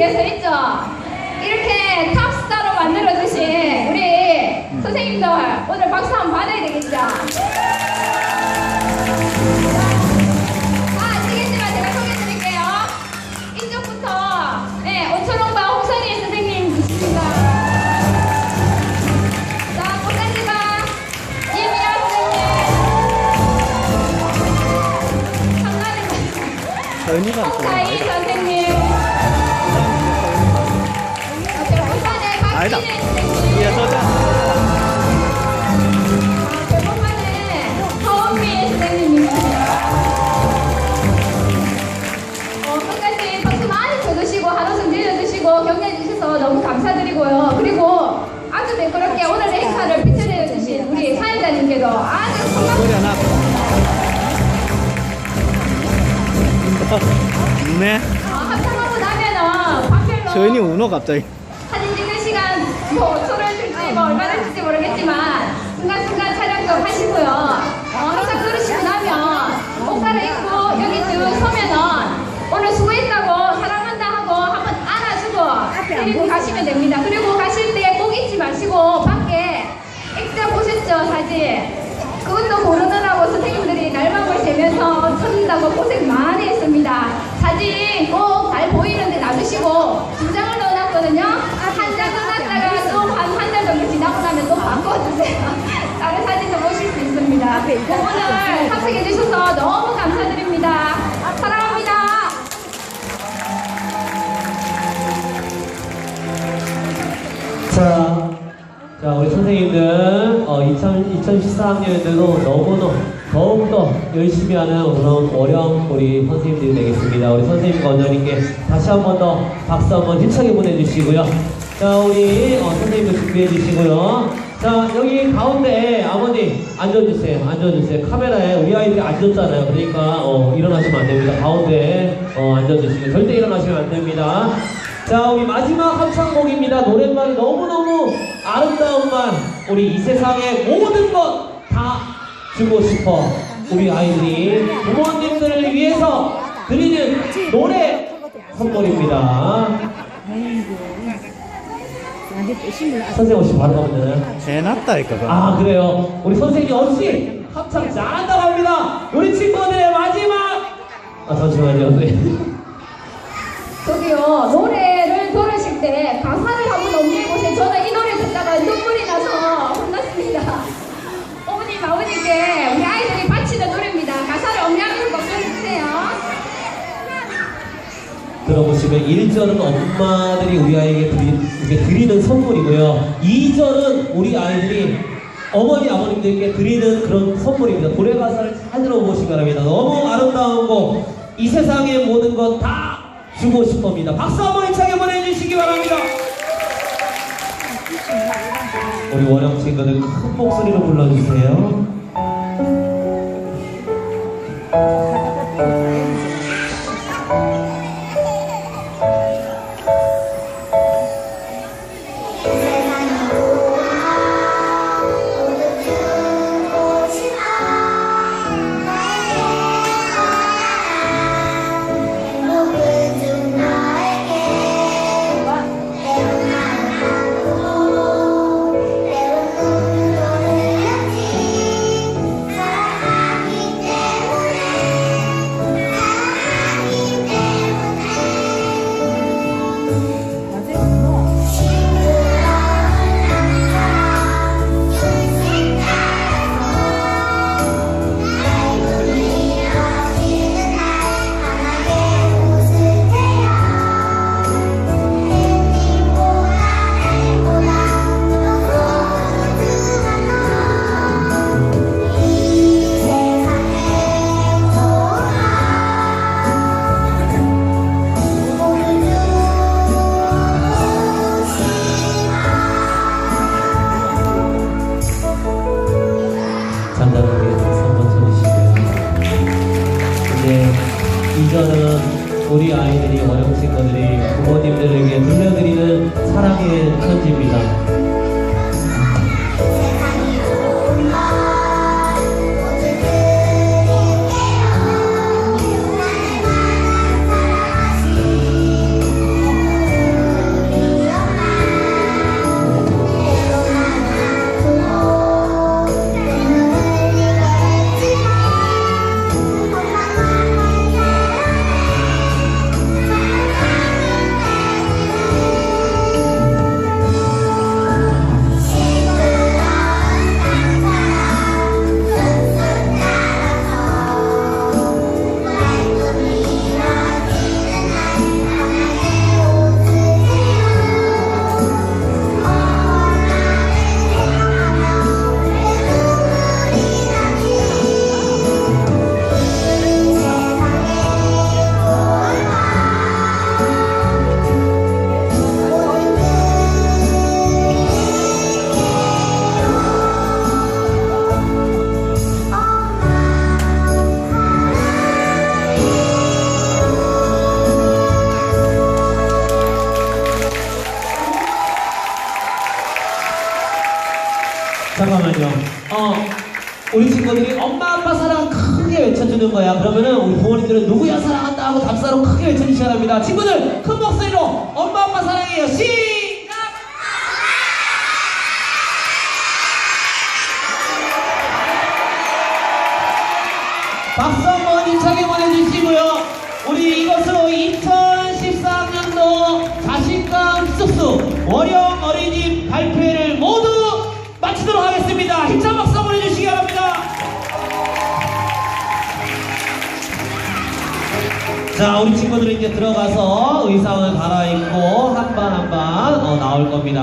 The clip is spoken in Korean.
위해서 있죠. 이렇게 탑스타로 만들어주신 우리 선생님들 오늘 박수 한번 받아야 되겠죠. 아, 아시겠지만 제가 소개해드릴게요. 이쪽부터 네 오초롱과 홍선희 선생님 계십니다. 자, 꽃단지가 이미아 선생님, 상관님 전이가 홍사희 선생님, 아니다. 예, 서자. 아, 대본판의 서은미 선생님입니다. 어, 끝까지 박수 많이 쳐주시고 한우승 들려주시고 격려해 주셔서 너무 감사드리고요. 그리고 아주 매끄럽게 오늘의 행사를 비춰내 주신 우리 사회자님께도 아주 고맙습니다. 소리 하나. 네. 어, 합창하고 나면은 박별로 저희니 운어 갑자기. 뭐 5초를 줄지 뭐 얼마나 줄지 모르겠지만 순간순간 촬영 좀 하시고요. 어, 항상 들으시고 나면 옷 갈아입고 여기 쭉 서면은 오늘 수고했다고 사랑한다 하고 한번 안아주고 데리고 가시면 됩니다. 그리고 가실 때 꼭 잊지 마시고 밖에 액자 보셨죠 사진? 그것도 고르느라고 선생님들이 날밤을 새면서 찾는다고 고생 많이 선생님들 어, 2000, 2014학년에도 너무너무 더욱더 열심히 하는 그런 어려운 우리 선생님들이 되겠습니다. 우리 선생님 원장님께 다시 한 번 더 박수 한 번 힘차게 보내주시고요. 자 우리 어, 선생님들 준비해 주시고요. 자 여기 가운데 아버님 앉아주세요. 앉아주세요. 카메라에 우리 아이들이 앉았잖아요. 그러니까 어, 일어나시면 안 됩니다. 가운데 어, 앉아주시고 절대 일어나시면 안 됩니다. 자, 우리 마지막 합창곡입니다. 노랫말이 너무너무 아름다운 말. 우리 이 세상의 모든 것 다 주고 싶어. 우리 아이들이 부모님들을 위해서 드리는 노래 선물입니다. 선생님 혹시 바로 가면 해놨다, 이거. 아, 그래요. 우리 선생님 없이 합창 잘한다고 합니다. 우리 친구들의 마지막. 아, 잠시만요. 네. 저기요 노래 때 가사를 한번 넘겨보세요. 저는 이 노래 듣다가 눈물이 나서 혼났습니다. 어머님 아버님께 우리 아이들이 바치는 노래입니다. 가사를 엄량으로 넘겨주세요. 들어보시면 1절은 엄마들이 우리 아이에게 드리, 드리는 선물이고요. 2절은 우리 아이들이 어머니 아버님들께 드리는 그런 선물입니다. 노래 가사를 잘 들어보시기 바랍니다. 너무 아름다운 곡, 이 세상의 모든 것다 주고 싶습니다. 박수 한번 힘차게 보내주시기 바랍니다. 우리 원영 친구들 큰 목소리로 불러주세요. 우리 아이들이 어려운 생각들이 외쳐주는 거야. 그러면은 우리 부모님들은 누구야 사랑한다 하고 답사로 크게 외쳐주셔야 합니다. 친구들 큰 목소리로 엄마 아빠 사랑해요. 시작! 박수 한번 힘차게 보내주시고요. 우리 이것으로 2014학년도 자신감 쑥쑥 월영 자, 우리 친구들은 이제 들어가서 의상을 갈아입고 한 반 한반 나올 겁니다.